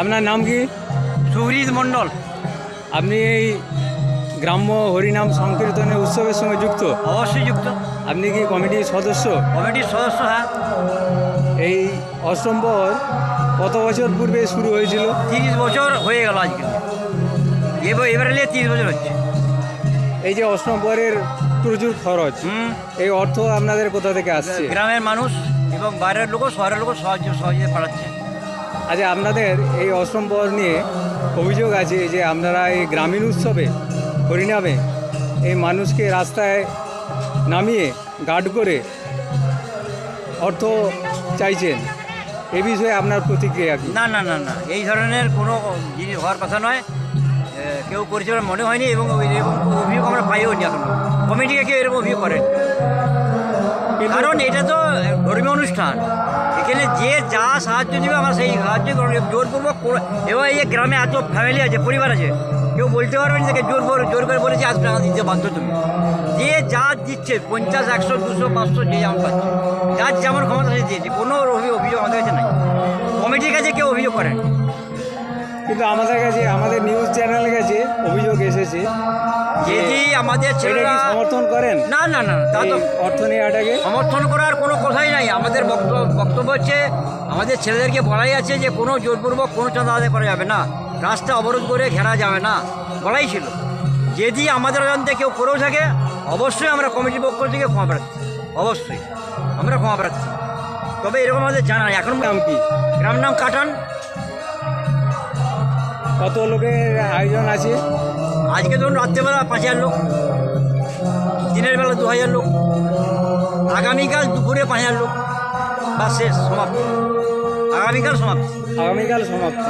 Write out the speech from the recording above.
আপনার নাম কি? সুরীজ মণ্ডল। আপনি এই গ্রাম্য হরিনাম সংকীর্তনের উৎসবের সঙ্গে যুক্ত? অবশ্যই যুক্ত। আপনি কি কমিটির সদস্য? কমিটির সদস্য হ্যাঁ। এই অসম্ভব কত বছর পূর্বে শুরু হয়েছিল? তিরিশ বছর হয়ে গেল আজকে। এবার এবারে তিরিশ বছর হচ্ছে। এই যে অষ্টমবরের প্রচুর খরচ এই অর্থ আপনাদের কোথা থেকে আসছে? গ্রামের মানুষ এবং বাইরের লোকও শহরের লোকও সহজ সহজে পাঠাচ্ছে। আচ্ছা আপনাদের এই অষ্টমবর নিয়ে অভিযোগ আছে যে আপনারা এই গ্রামীণ উৎসবে হরিনামে এই মানুষকে রাস্তায় নামিয়ে গার্ড করে অর্থ চাইছেন। এ বিষয়ে আপনার প্রতিক্রিয়া কি? না না না না। এই ধরনের কোনো জিনিস হওয়ার কথা নয়। কেউ করেছে বলে মনে হয়নি এবং এরকম অভিযোগ আমরা পাইও নি এখন। কমিটিকে কেউ এরকম অভিযোগ করেন। কারণ এটা তো ধর্মীয় অনুষ্ঠান। এখানে যে যা সাহায্য দেবে আমরা সেই সাহায্য করব। জোরপূর্বক এবং এই যে গ্রামে এত ফ্যামিলি আছে পরিবার আছে কেউ বলতে পারবে না যে জোর করে জোর করে বলেছে আজ টাকা দিতে বাধ্য তুমি। যে যা দিচ্ছে পঞ্চাশ একশো দুশো পাঁচশো যে যেমন পাচ্ছে যার যেমন ক্ষমতা সে দিয়েছে কোনো অভি- অভিযোগ আমাদের কাছে নাই। কমিটির কাছে কেউ অভিযোগ করেন। কিন্তু আমাদের কাছে আমাদের নিউজ চ্যানেলের কাছে অভিযোগ এসেছে যদি আমাদের ছেলেরা সমর্থন করেন? না না না তা তো অর্থ নেওয়াটাকে সমর্থন করার কোনো কথাই নাই। আমাদের বক্তব্য হচ্ছে আমাদের ছেলেদেরকে বলাই আছে যে কোনো জোরপূর্বক কোনো চাঁদা আদায় করা যাবে না। রাস্তা অবরোধ করে ঘেরা যাবে না। বলাই ছিল। যদি আমাদের অজান্তে কেউ করেও থাকে অবশ্যই আমরা কমিটির পক্ষ থেকে ক্ষমা প্রার্থী। অবশ্যই। আমরা ক্ষমা প্রার্থী। তবে এরকম আমাদের জানা। এখন নাম কি? গ্রাম নাম কাটান। কত লোকের আয়োজন আছে? আজকে ধরুন রাত্রেবেলা পাঁচ হাজার লোক দিনের বেলা দু হাজার লোক আগামীকাল দুপুরে পাঁচ হাজার লোক বা শেষ সমাপ্ত। আগামীকাল সমাপ্ত। আগামীকাল সমাপ্ত।